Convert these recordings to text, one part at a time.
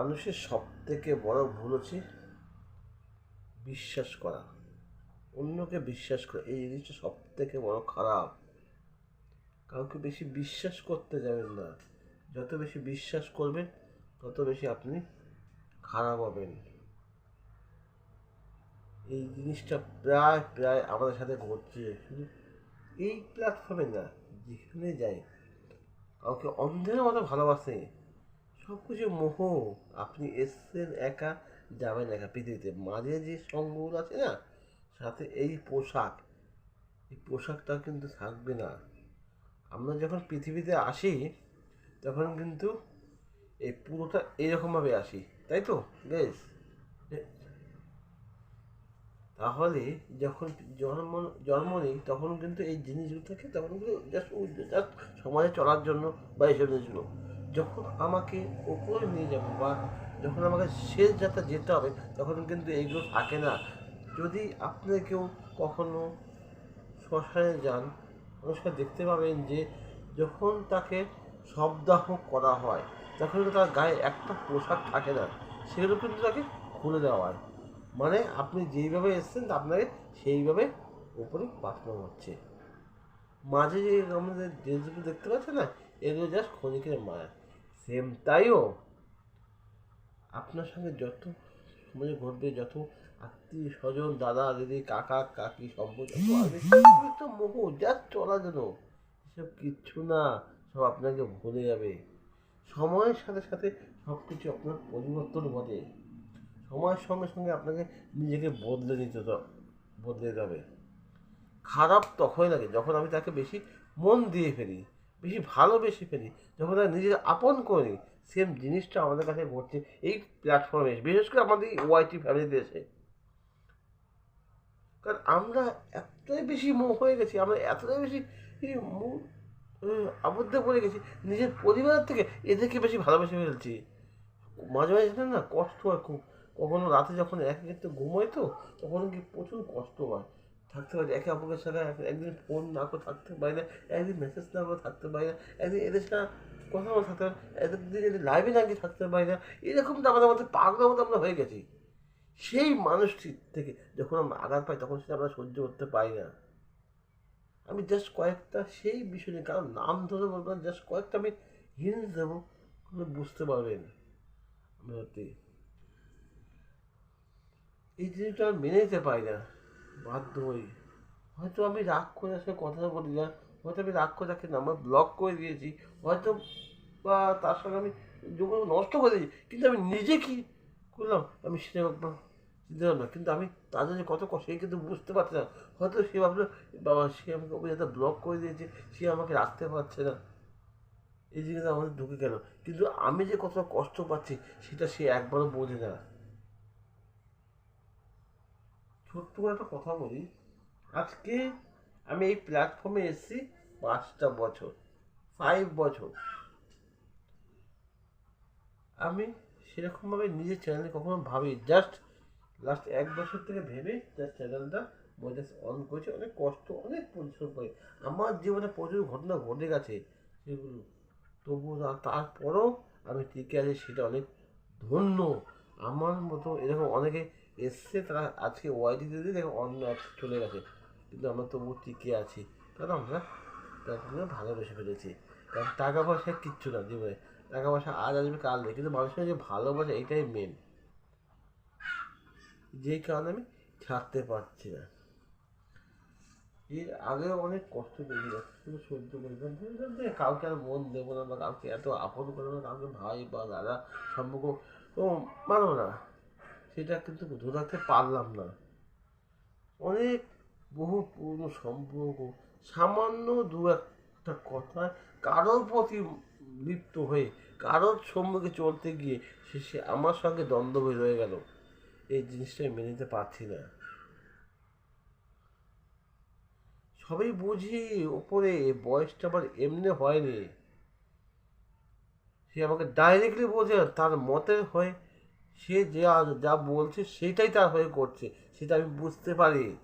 মানুষের সব থেকে বড় ভুল হচ্ছে বিশ্বাস করা। অন্যকে বিশ্বাস করা, এই জিনিসটা সব থেকে বড় খারাপ। কাউকে বেশি বিশ্বাস করতে যাবেন না। যত বেশি বিশ্বাস করবেন, তত বেশি আপনি খারাপ হবেন। এই জিনিসটা প্রায় প্রায় আমাদের সাথে ঘটছে। শুধু এই প্ল্যাটফর্মে না, যেখানে যাই, কাউকে অন্ধের মতো ভালোবাসে। সব কিছু মোহ। আপনি এসছেন একা, যাবেন একা পৃথিবীতে। মাঝে যে সঙ্গগুলো আছে না, সাথে এই পোশাক, এই পোশাকটা কিন্তু থাকবে না। আমরা যখন পৃথিবীতে আসি, তখন কিন্তু এই পুরোটা এইরকমভাবে আসি, তাই তো? বেশ। তাহলে যখন জন্ম জন্ম নেই, তখন কিন্তু এই জিনিসগুলো থাকে তখন কিন্তু জাস্ট সমাজে চলার জন্য বা এইসব জিনিসগুলো যখন আমাকে ওপরে নিয়ে যাব বা যখন আমাকে শেষ যাত্রা যেতে হবে, তখন কিন্তু এইগুলো থাকে না। যদি আপনি কেউ কখনো শ্মশানে যান সময় দেখতে পাবেন যে যখন তাকে শবদাহ করা হয়, তখন তার গায়ে একটা পোশাক থাকে না। সেগুলো কিন্তু তাকে খুলে দেওয়া হয়। মানে আপনি যেইভাবে এসছেন আপনাকে সেইভাবে উপরে পাঠানো হচ্ছে। মাঝে যে আমাদের ড্রেসগুলো দেখতে পাচ্ছেন না, এগুলো জাস্ট ক্ষণিকের মায়া। সেম তাইও আপনার সঙ্গে যত সমাজে ঘটবে, যত আত্মীয় স্বজন, দাদা, দিদি, কাকা, কাকি সবগুলো তো মোহ জাস্ট চলার জন্য এসব কিচ্ছু না, সব আপনাকে ভুলে যাবে। সময়ের সাথে সাথে সব কিছু আপনার পরিবর্তন ঘটে। সময়ের সঙ্গে সঙ্গে আপনাকে নিজেকে বদলে নিতে বদলে যেতে হবে। খারাপ তখনই লাগে যখন আমি তাকে বেশি মন দিয়ে ফেলি, বেশি ভালোবেসে ফেলি যখন তাকে নিজের আপন করে সেম জিনিসটা আমাদের কাছে ঘটছে এই প্ল্যাটফর্মে এসে বিশেষ করে আমাদের ওয়াইটি ফ্যামিলিতে এসে কারণ আমরা এতটাই বেশি মোহ হয়ে গেছি, আমরা এতটাই বেশি আবদ্ধ পড়ে গেছি, নিজের পরিবারের থেকে এদেরকে বেশি ভালোবেসে ফেলছি। মাঝে মাঝে জানেন না, কষ্ট হয় খুব। কখনো রাতে যখন এক একটু ঘুমোয় তো, তখন কি প্রচুর কষ্ট হয়। থাকতে পারি, একে অপরের সাথে একদিন ফোন না করে থাকতে পারি না, একদিন মেসেজ না করে থাকতে পারি না, একদিন এদের সাথে কথা বলে থাকতে পারি না একদিন এদের লাইভে না গিয়ে থাকতে পারি না এরকম তো আমাদের মধ্যে পাগলের মতো আমরা হয়ে গেছি। সেই মানুষটির থেকে যখন আমরা আঘাত পাই, তখন সেটা আমরা সহ্য করতে পারি না। আমি জাস্ট কয়েকটা সেই বিষয় নিয়ে কারণ নাম ধরে বলব জাস্ট কয়েকটা আমি হিন্স দেবো বুঝতে পারবেন। এই জিনিসটা আমি মেনে নিতে পারি না বাধ্য হই হয়তো আমি রাগ করে আসলে কথা বলি না হয়তো আমি রাগ করে তাকে নাম্বার ব্লক করে দিয়েছি, হয়তো বা তার সঙ্গে আমি যোগাযোগ নষ্ট করে দিয়েছি, কিন্তু আমি নিজে কি করলাম? আমি সেটা চিন্তা না, কিন্তু আমি তাদের যে কত কষ্ট, সে কিন্তু বুঝতে পারছে না। হয়তো সে ভাবলো বাবা, সে আমাকে অভিনেতা ব্লক করে দিয়েছে, সে আমাকে রাখতে পারছে না। এই জিনিসটা আমাদের ঢুকে গেল। কিন্তু আমি যে কত কষ্ট পাচ্ছি, সেটা সে একবারও বোঝে না। ছোট্ট করে একটা কথা বলি। আজকে আমি এই প্ল্যাটফর্মে এসেছি পাঁচটা বছর ফাইভ বছর। আমি সেরকমভাবে নিজের চ্যানেলে কখনো ভাবি জাস্ট লাস্ট এক বছর থেকে ভেবে জাস্ট চ্যানেলটা জাস্ট অন করেছে। অনেক কষ্ট, অনেক পরিশ্রম করে। আমার জীবনে প্রচুর ঘটনা ঘটে গেছে। সেগুলো তবুও তারপরেও আমি টিকে আছি সেটা অনেক ধন্য। আমার মতো এরকম অনেকে এসছে, তারা আজকে ওয়াইটিতে দিয়ে দেখো অন্য এক চলে গেছে। কিন্তু আমরা তবু টিকে আছি। কারণ আমরা তার তাদের ভালোবেসে ফেলেছি। কারণ টাকা পয়সা কিচ্ছু না জীবনে টাকা পয়সা আজ আসবে, কাল নেই। কিন্তু মানুষের যে ভালোবাসা, এটাই মেন যেই কারণে আমি ছাড়তে পারছি না। এর আগেও অনেক কষ্ট পেয়ে যাচ্ছে সহ্য করে ফেললাম যে কাউকে আর মন দেবো না বা কাউকে এত আপন করব না, কাউকে ভাই বা দাদা সম্পর্ক মানব না। সেটা কিন্তু ধরে রাখতে পারলাম না। অনেক বহু পুরনো সম্পর্ক, সামান্য দু একটা কথা কারোর প্রতি লিপ্ত হয়ে, কারোর সম্মুখে চলতে গিয়ে সে আমার সঙ্গে দ্বন্দ্ব হয়ে গেল। এই জিনিসটা মেনে নিতে পারছি না। সবই বুঝি ওপরে বয়সটা আবার এমনি হয়নি। সে আমাকে ডাইরেক্টলি বোঝে তার মতের হয়ে সে যা যা বলছে সেটাই তার হয়ে করছে, সেটা আমি বুঝতে পারি।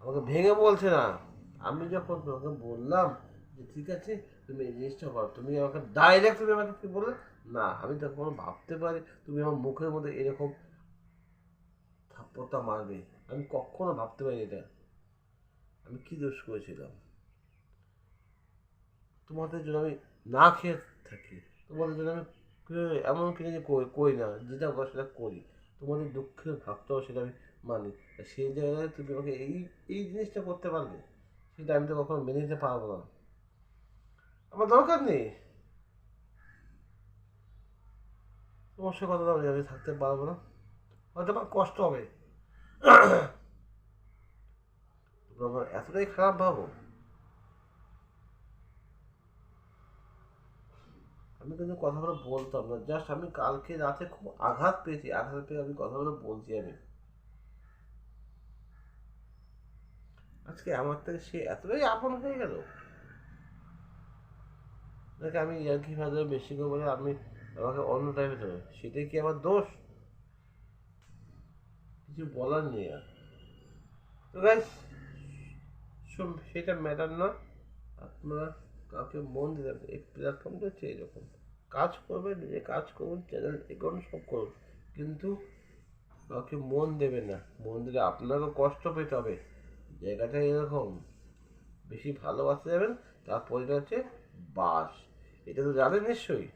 আমাকে ভেঙে বলছে না। আমি যখন তোমাকে বললাম যে, ঠিক আছে, তুমি এই জিনিসটা করো। তুমি আমাকে ডাইরেক্ট তুমি আমাকে কি বললে? না, আমি তো কখনো ভাবতে পারি, তুমি আমার মুখের মধ্যে এরকম থাপ্পড়টা মারবে। আমি কখনো ভাবতে পারি এটা। আমি কি দোষ করেছিলাম? তোমাদের জন্য আমি না খেয়ে থাকি। তোমাদের জন্য আমি এমন কিছু যে করি না, যেটা করি সেটা করি। তোমাদের দুঃখের ভাগটাও সেটা আমি মানি। সেই জায়গায় তুমি আমাকে এই এই জিনিসটা করতে পারবে, সেটা আমি তো কখনো মেনে নিতে পারব না। আমার দরকার নেই। তোমার সে কথা আমি থাকতে পারব না। হয়তো আমার কষ্ট হবে। তোমরা আমার এতটাই খারাপ ভাবো। আমি কিন্তু কথাগুলো বলতাম না। জাস্ট আমি কালকে রাতে খুব আঘাত পেয়েছি। আঘাত পেয়ে আমি কথাগুলো বলছি আমি। আজকে আমার থেকে সে এতটাই আপন হয়ে গেল? নাকি আমি ইয়ার্কি ফাজার বেশি করে বলে আমি আমাকে অন্য টাইপের ধরে সেটাই কি আমার দোষ? কিছু বলার নেই আর। তো সেটা ম্যাটার না। আপনারা কাউকে মন দিতে এই প্ল্যাটফর্মটা হচ্ছে এরকম। কাজ করবেন নিজে কাজ করুন চ্যানেল এগোন সব করুন। কিন্তু কাউকে মন দেবেন না। মন দিলে আপনাকেও কষ্ট পেতে হবে। জায়গাটা এরকম। বেশি ভালোবাসতে যাবেন তারপরে হচ্ছে বাস। এটা তো জানেন নিশ্চয়ই।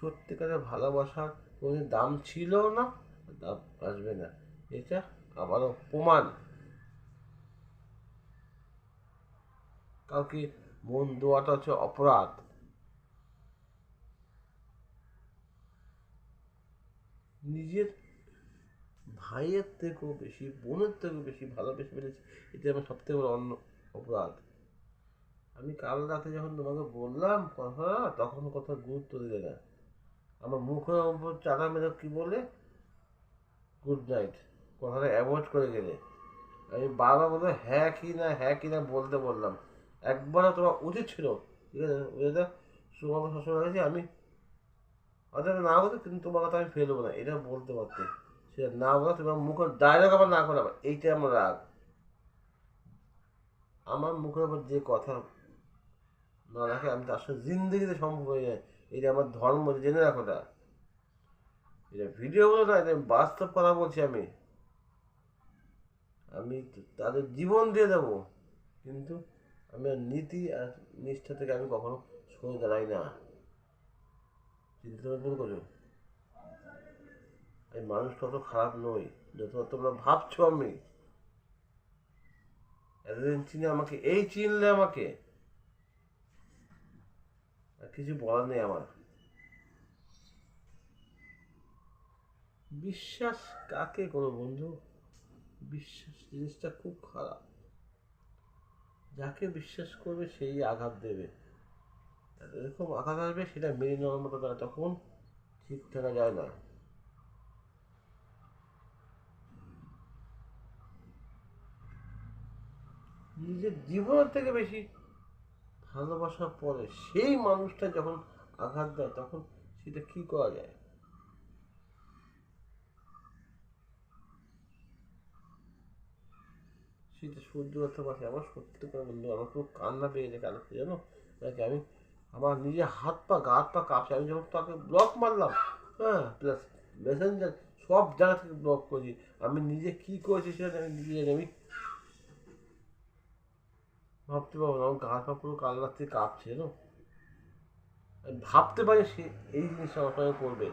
সত্যিকারের ভালোবাসার কোনো দাম ছিল না দাম আসবে না। এটা আবারও প্রমাণ। কাউকে মন দেওয়াটা হচ্ছে অপরাধ। নিজের ভাইয়ের থেকেও বেশি, বোনের থেকেও বেশি ভালোবেসে ফেলেছি এটা আমার সব থেকে বড় অন্য অপরাধ। আমি কাল রাতে যখন তোমাকে বললাম কথা, তখন কথা গুরুত্ব দিলে না। আমার মুখের উপর চাকা মেরে কি বলে? গুড নাইট কথাটা অ্যাভয়েড করে গেলে। আমি বারবার বলে হ্যাঁ কি না হ্যাঁ কি না বলতে বললাম। একবারও তোমার উচিত ছিল। ঠিক আছে বুঝলে সুমার সবসময় হয়েছে আমি হয়তো না বলতে কিন্তু তোমার কথা আমি ফেলব না, এটা বলতে পারতে। সেটা না বলে তোমার মুখের ডায়লগ আবার না করে আবার এইটা আমার রাগ। আমার মুখের উপর যে কথা না রাখে, আমি তার সাথে জিন্দগিতে সম্ভব হয়ে যায় এটা আমার ধর্ম জেনে রাখো না এটা ভিডিও বলো না, এটা বাস্তব কথা বলছি আমি। আমি তাদের জীবন দিয়ে দেবো, কিন্তু আমি নীতি আর নিষ্ঠা থেকে আমি কখনো সরে দাঁড়াই না। চিন্তা ভাবনা করো। আমি মানুষ তত খারাপ নই যত তোমরা ভাবছ আমি। এতদিন চিনে আমাকে, এই চিনলে আমাকে। আর কিছু বলার নেই আমার। বিশ্বাস কাকে করো বন্ধু? বিশ্বাস জিনিসটা খুব খারাপ। যাকে বিশ্বাস করবে, সেই আঘাত দেবে। এরকম আঘাত আসবে, সেটা মেনে নেওয়ার মতো তারা তখন ঠিক থাকা যায় না। নিজের জীবনের থেকে বেশি ভালোবাসার পরে সেই মানুষটা যখন আঘাত দেয়, তখন সেটা কি করা যায়? সেটা সহ্য করতে পারছি আমার সত্যি করে বন্ধু আমার খুব কান্না পেয়ে গেছে কালকে জানো? নাকি আমি আমার নিজের হাত পা গা হাত পা কাঁপছে। আমি যখন তাকে ব্লক মারলাম হ্যাঁ প্লাস মেসেঞ্জার সব জায়গা থেকে ব্লক করেছি আমি নিজে কী করেছি সেটা আমি নিজে জানি। আমি ভাবতে পারব না। আমার গা হাত পা পুরো কাল রাত্রি কাঁপছে, জানো? আমি ভাবতে পারি সে এই জিনিসটা আমার সঙ্গে করবে।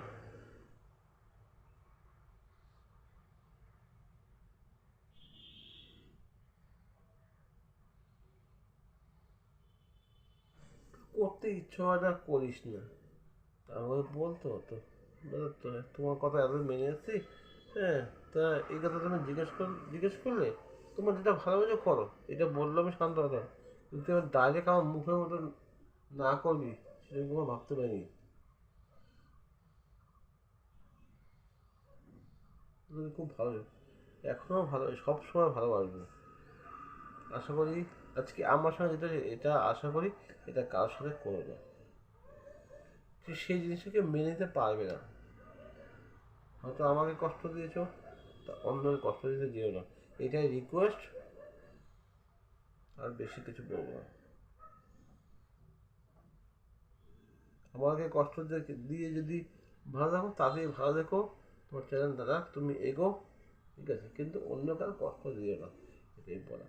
করতে ইচ্ছে হয় না, করিস না। তারপরে বলতে হতো। তোমার কথা এত মেনে যাচ্ছি হ্যাঁ তা এই কথা তুমি জিজ্ঞেস কর, জিজ্ঞেস করলে তোমার যেটা ভালো বোঝো করো। এটা বলল আমি শান্ত কথা কিন্তু এবার ডাইরেক্ট আমার মুখের মতো না করবি, সেটা কোনো ভাবতে পারিনি। খুব ভালো এখনও ভালো, সব সময় ভালোবাসবো। আশা করি, আজকে আমার সঙ্গে যেটা এটা আশা করি এটা কারোর সাথে করো না। তুই সেই জিনিসটাকে মেনে নিতে পারবে না। হয়তো আমাকে কষ্ট দিয়েছ, তা অন্যকে কষ্ট দিতে যেও না। এটাই রিকোয়েস্ট আর বেশি কিছু বলব না। আমাকে কষ্ট দিয়ে যদি ভালো থাকো, তাতেই ভালো দেখো তোমার চ্যানেল দাদা, তুমি এগো, ঠিক আছে? কিন্তু অন্য কারও কষ্ট দিও না। এটাই বলা